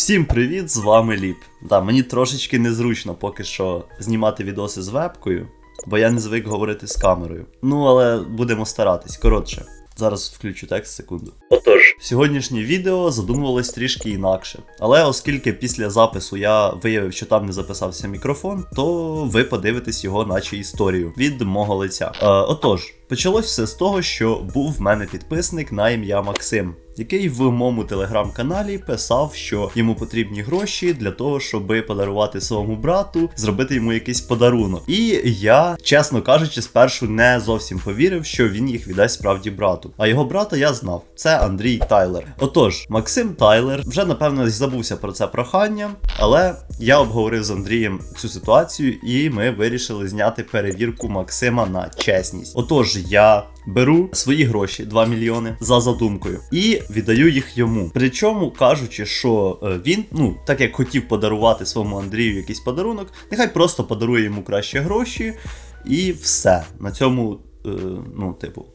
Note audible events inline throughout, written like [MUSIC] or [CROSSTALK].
Всім привіт, з вами Ліп. Да, мені трошечки незручно поки що знімати відоси з вебкою, бо я не звик говорити з камерою. Ну, але будемо старатись. Коротше, зараз включу текст секунду. Отож, сьогоднішнє відео задумувалось трішки інакше. Але оскільки після запису я виявив, що там не записався мікрофон, то ви подивитесь його, наче історію від мого лиця. Е, отож, почалось все з того, що був в мене підписник на ім'я Максим. Який в моєму телеграм-каналі писав, що йому потрібні гроші для того, щоб подарувати своєму брату, зробити йому якийсь подарунок. І я, чесно кажучи, спершу не зовсім повірив, що він їх віддасть справді брату. А його брата я знав. Це Андрій Тайлер. Отож, Максим Тайлер вже напевно забувся про це прохання, але я обговорив з Андрієм цю ситуацію, і ми вирішили зняти перевірку Максима на чесність. Отож, я беру свої гроші 2 мільйони за задумкою і віддаю їх йому. Причому кажучи, що е, він, ну так як хотів подарувати своєму Андрію якийсь подарунок, нехай просто подарує йому краще гроші, і все. На цьому, е, ну, типу,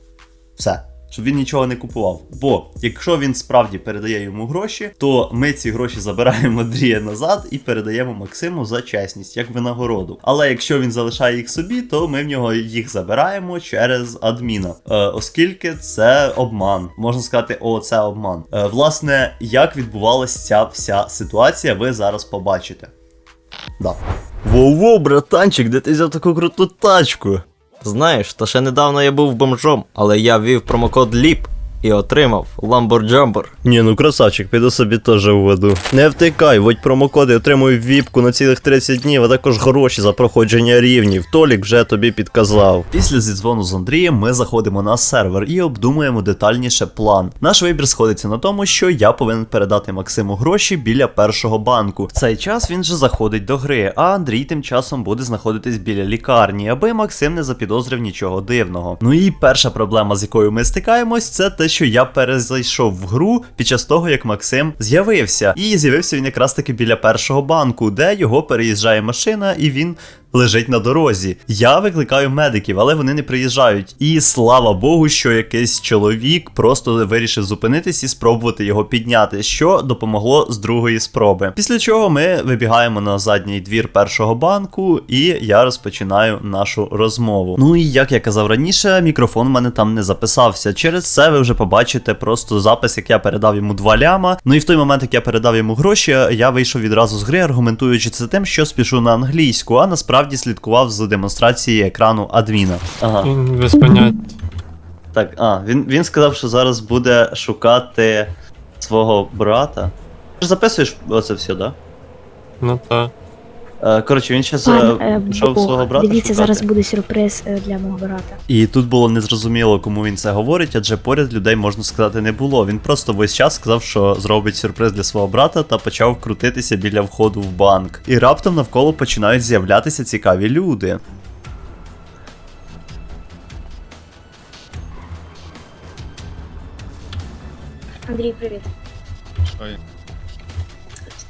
все. Щоб він нічого не купував. Бо якщо він справді передає йому гроші, то ми ці гроші забираємо Андрія назад і передаємо Максиму за чесність, як винагороду. Але якщо він залишає їх собі, то ми в нього їх забираємо через адміна, е, оскільки це обман. Можна сказати, о, це обман. Е, власне, як відбувалася ця вся ситуація, ви зараз побачите. Да. Воу-воу, братанчик, де ти взяв таку круту тачку? Знаєш, та ще недавно я був бомжом, але я ввів промокод LIP і отримав Lamborghini. Ні, ну красавчик, піду собі теж введу. Не втикай, вводь промокоди, отримуй віпку на цілих 30 днів, а також гроші за проходження рівнів. Толік вже тобі підказав. Після зідзвону з Андрієм ми заходимо на сервер і обдумуємо детальніше план. Наш вибір сходиться на тому, що я повинен передати Максиму гроші біля першого банку. В цей час він же заходить до гри, а Андрій тим часом буде знаходитись біля лікарні, аби Максим не запідозрив нічого дивного. Ну і перша проблема, з якою ми стикаємось, це те, що я перезайшов в гру під час того, як Максим з'явився. І з'явився він якраз таки біля першого банку, де його переїжджає машина, і він лежить на дорозі. Я викликаю медиків, але вони не приїжджають. І слава Богу, що якийсь чоловік просто вирішив зупинитись і спробувати його підняти, що допомогло з другої спроби. Після чого ми вибігаємо на задній двір першого банку, і я розпочинаю нашу розмову. Ну і як я казав раніше, мікрофон в мене там не записався. Через це ви вже побачите просто запис, як я передав йому два ляма. Ну і в той момент, як я передав йому гроші, я вийшов відразу з гри, аргументуючи це тим, що спішу на англійську, а насправді слідкував за демонстрації екрану адміна. Ага. Він без поняття. Так, а, він, він сказав, що зараз буде шукати свого брата. Ти ж записуєш оце все, да? Ну та. Е, коротше, він зараз е, пішов свого брата. Дивіться, шукати. зараз буде сюрприз е, для мого брата. І тут було незрозуміло, кому він це говорить, адже поряд людей, можна сказати, не було. Він просто весь час сказав, що зробить сюрприз для свого брата та почав крутитися біля входу в банк. І раптом навколо починають з'являтися цікаві люди. Андрій, привіт. Що?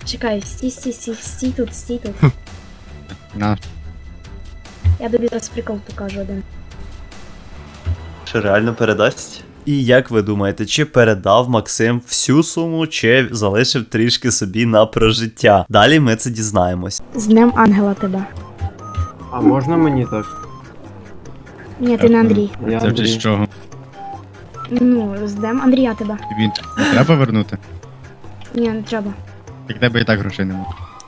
Чекай, стій, стій, стій, стій тут, стій тут. [LAUGHS] На, Я тобі зараз прикол покажу один. Чи реально передасть? І як ви думаєте, чи передав Максим всю суму, чи залишив трішки собі на прожиття? Далі ми це дізнаємось. З Днем Ангела тебе. А можна мені так? Ні, ти не Андрій. Я це вже Андрій. з чого? Ну, з Днем Андрія тебе. Тобі не треба вернути? Ні, не треба. Як тебе і так грошей немає.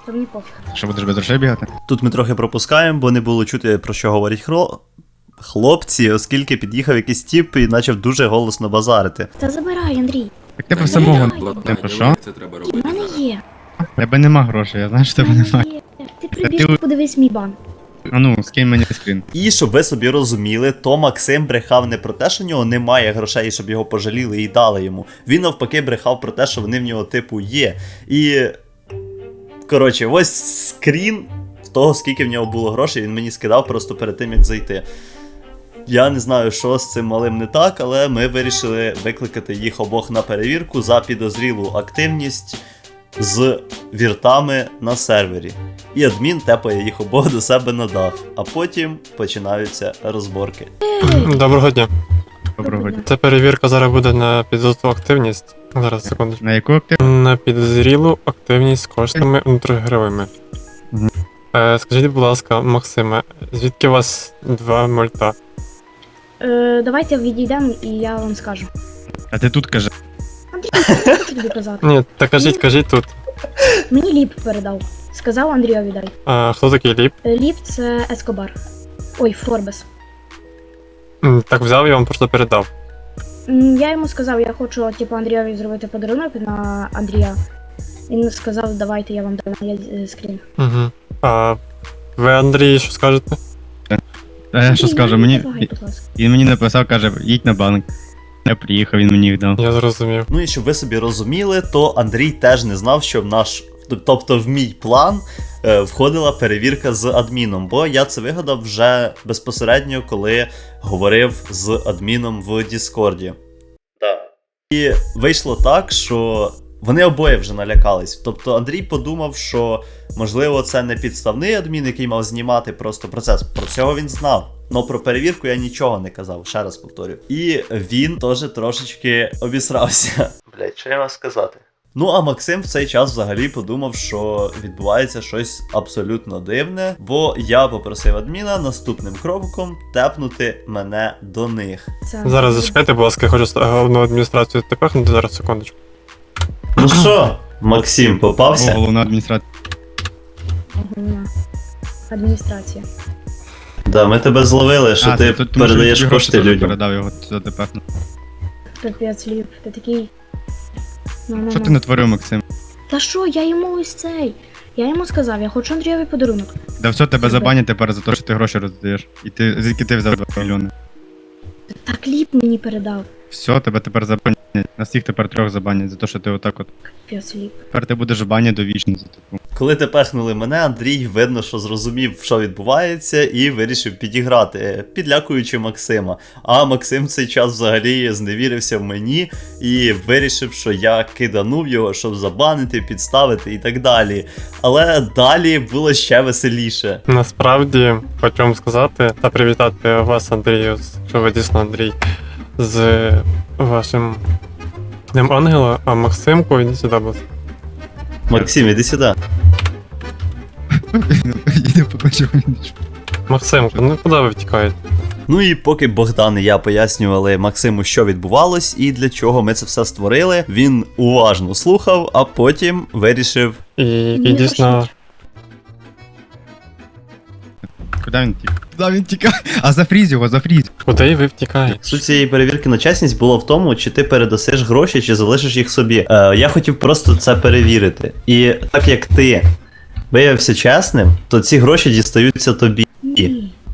То мені пофіг. Що будеш без грошей бігати? Тут ми трохи пропускаємо, бо не було чути про що говорять хро... хлопці, оскільки під'їхав якийсь тіп і почав дуже голосно базарити. Та забирай, Андрій. Так тебе самого не про що? У мене є. В Тебе нема грошей, я знаю, що тебе немає. є. Ти ти- прибіж, подивись мій банк. А ну, скинь мені скрін. І щоб ви собі розуміли, то Максим брехав не про те, що в нього немає грошей, щоб його пожаліли і дали йому. Він навпаки брехав про те, що вони в нього типу є. І. Коротше, ось скрін того, скільки в нього було грошей, він мені скидав просто перед тим, як зайти. Я не знаю, що з цим малим не так, але ми вирішили викликати їх обох на перевірку за підозрілу активність з віртами на сервері. І адмін тепає їх обох до себе на дах, а потім починаються розборки. Доброго дня. Доброго дня. Це перевірка зараз буде на підозру активність. Зараз секундочку. На яку актив? На підозрілу активність з коштами внутрігровими. Мгм. Е, скажіть, будь ласка, Максиме, звідки у вас два мольта? Е, давайте відійдемо і я вам скажу. А ти тут кажи. Андрій, я хочу тобі казати. Ні, та кажіть, кажіть тут. Мені ліп передав. Сказав Андрійові дай. А, хто такий ліп? Е, Ліп це Ескобар. Ой, Форбес. М, Так взяв і вам просто передав. Я йому сказав, я хочу типу, Андрійові зробити подарунок на Андрія. Він сказав, давайте я вам дам я е, скрін. Угу. А ви, Андрій, що скажете? А я що скажу, мені. перебивай, будь ласка. Він мені написав, каже, їдь на банк. Я приїхав, він мені їх дав. Я зрозумів. Ну і щоб ви собі розуміли, то Андрій теж не знав, що в наш, тобто в мій план е, входила перевірка з адміном, бо я це вигадав вже безпосередньо, коли говорив з адміном в Діскорді. Так. І вийшло так, що вони обоє вже налякались. Тобто Андрій подумав, що можливо це не підставний адмін, який мав знімати просто процес. Про цього він знав. Но про перевірку я нічого не казав, ще раз повторю. І він теж трошечки обісрався. Блять, що я вам сказати? Ну а Максим в цей час взагалі подумав, що відбувається щось абсолютно дивне, бо я попросив адміна наступним кроком тепнути мене до них. Це Зараз зачекайте, будь ласка, я хочу головну адміністрацію тепехнути зараз секундочку. Ну що, Максим попався? головна адміністрація. адміністрація. Да, ми тебе зловили, що А, ти це тут, тому що передаєш гроші кошти теж людям. Передав його сюди тепер. Капець, Ліп, ти такий. Ну, ну, Що ну. ти натворив, Максим? Та що, я йому ось цей. Я йому сказав, я хочу Андрієвий подарунок. Да все, тебе Супер. забанять тепер за те, що ти гроші роздаєш. І ти звідки ти взяв 2 мільйони? Та кліп мені передав. Все, тебе тепер забанять. Нас всіх тепер трьох забанять за те, що ти отак от. Тепер ти будеш в бані довічно за таку. Коли ти пехнули мене, Андрій видно, що зрозумів, що відбувається, і вирішив підіграти, підлякуючи Максима. А Максим в цей час взагалі зневірився в мені і вирішив, що я киданув його, щоб забанити, підставити і так далі. Але далі було ще веселіше. Насправді хочу вам сказати та привітати вас, Андрію, що ви дійсно Андрій, з вашим Днем Ангела, а Максимку, іди сюди, будь ласка. Максим, іди сюди. [LAUGHS] Я не побачив. Максимку, ну куди ви втікаєте? Ну і поки Богдан і я пояснювали Максиму, що відбувалось і для чого ми це все створили, він уважно слухав, а потім вирішив І і дійсно. Куди він тік? Куди він тікає? А зафріз його, зафріз. Куди ви втікаєте? Суть цієї перевірки на чесність було в тому, чи ти передасиш гроші, чи залишиш їх собі. Е, я хотів просто це перевірити. І так як ти виявився чесним, то ці гроші дістаються тобі.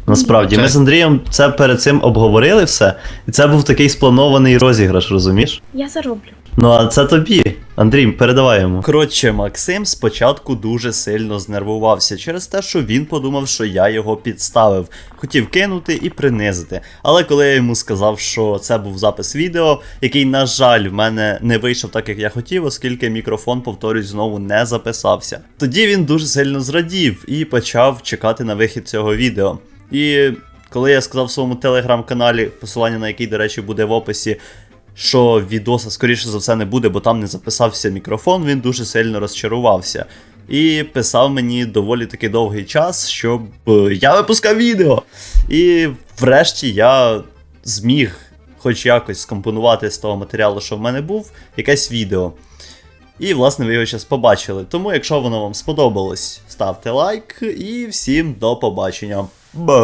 Насправді, ми з Андрієм це перед цим обговорили все, і це був такий спланований розіграш, розумієш? Я зароблю. Ну а це тобі. Андрій, передавай йому. Коротше, Максим спочатку дуже сильно знервувався через те, що він подумав, що я його підставив, хотів кинути і принизити. Але коли я йому сказав, що це був запис відео, який, на жаль, в мене не вийшов так, як я хотів, оскільки мікрофон, повторюсь, знову не записався. Тоді він дуже сильно зрадів і почав чекати на вихід цього відео. І коли я сказав в своєму телеграм-каналі, посилання на який, до речі, буде в описі, що відоса, скоріше за все, не буде, бо там не записався мікрофон, він дуже сильно розчарувався. І писав мені доволі таки довгий час, щоб е, я випускав відео. І врешті я зміг хоч якось скомпонувати з того матеріалу, що в мене був, якесь відео. І, власне, ви його зараз побачили. Тому, якщо воно вам сподобалось, ставте лайк і всім до побачення. Ба!